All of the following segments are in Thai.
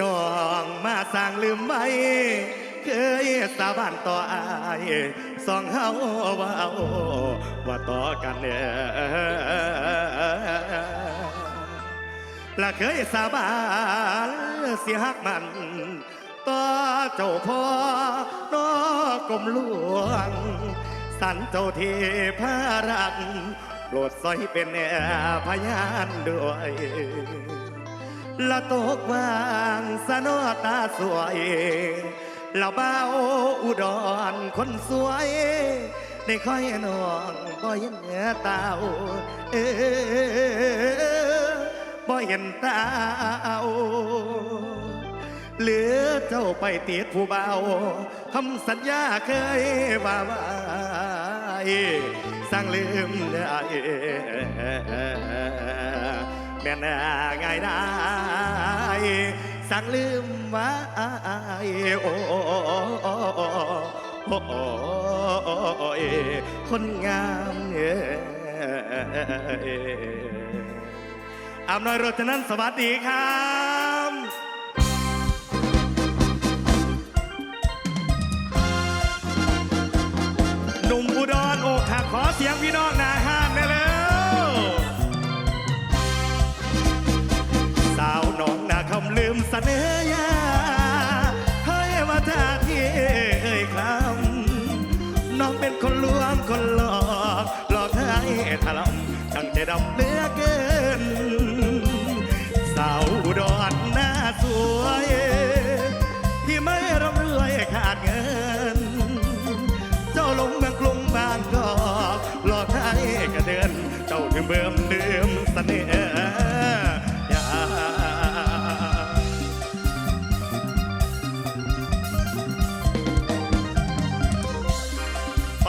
น้องมาสร้างลืมไว้เคยสาบานต่ออายสองเฮาว่าเอาว่าต่อกันเนี่ยและเคยสาบานเสียหักมันต่อเจ้าพ่อนอกรมหลวง สันเจ้าเทพารักโปรดซอยเป็นแนพยานด้วย ละตกวางสนอตาสวยละเบ้าอุดรคนสวย ได้คอยนองบ่เห็นเนือตาเออบ่เห็นตาเหลือเจ้าไปติดผู้เบาคำสัญญาเคยว่าไว้สั่งลืมได้ แม่นง่ายได้สั่งลืมไว้โอ้โอ้คนงามเอ้ยอำนวยรถนั้นสวัสดีครับหนุ่มอุดรอกหักขอเสียงพี่น้อง ตั้งใจดำเลือเกิน สาวดอุดรหน้าสวย ที่ไม่ร่ำรวยขาดเงิน เจ้าลงเมืองกรุงบางกอกหลอกให้กระเดิน เจ้าถึงเบิ่มเดิมเสน่ห์ยาไป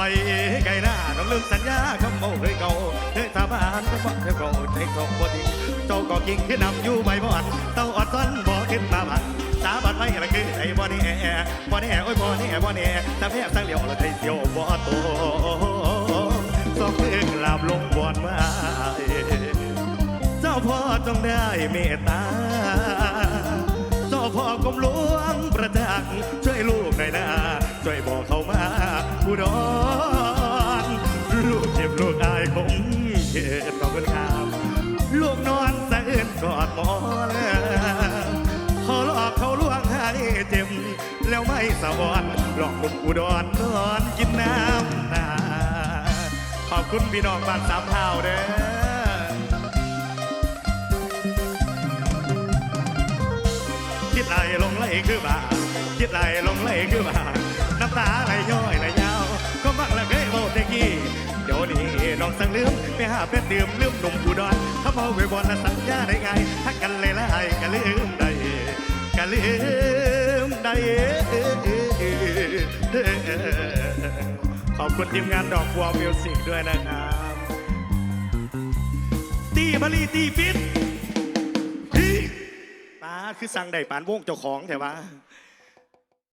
ไกลหน้า น้องลืมสัญญาคำเมาเคยเก่าเคยสาบานก็บอกเคยเก่าใจทองบ่ดีเจ้าก็กิ่งขึ้นนำอยู่ใบบอนเต้าอดซ้อนบ่ขึ้นมาบันสาบานไว้ละคือไอ้บ่นี่แอบ่นี่แอโอ้ยบ่นี่แอบ่นี่แอแต่แพ้สังเหลียวละใจเสียวบ่โตสองมือกลาบลงบอนมาเจ้าพ่อจงได้เมตตาเจ้าพ่อกรมหลวงประจักษ์ช่วยลูกหน่อยนะช่วยบอกเขามาอุดร ขอบคุณครับลูกนอนสะอื้นกอดหมอแล้วขอหลอกเขาลวงให้เจ็บแล้วไม่สะวอนหลอกคนอุดรนอนกินน้ำตาขอบคุณพี่น้องบ้านสามเท่าเด้อคิดไหลลงไหลคือบาคิดไหลลงไหลคือบาน้ำตาไหลย้อยไหลยาว ก็มักละเคยบอกตะกี้ นี้น้องสั่งลืมไปหาเป็ดดื่มลืมหนุ่มอุดรเขาเมาไปบอลและสัญญาได้ไงทักกันเลยละไอ้ก็ลืมได้ก็ลืมได้ขอบคุณทีมงานดอกบัวมิวสิกด้วยนะครับตีมารีตีฟิตพี่ป้าคือสั่งได้ปานวงเจ้าของแต่ว่า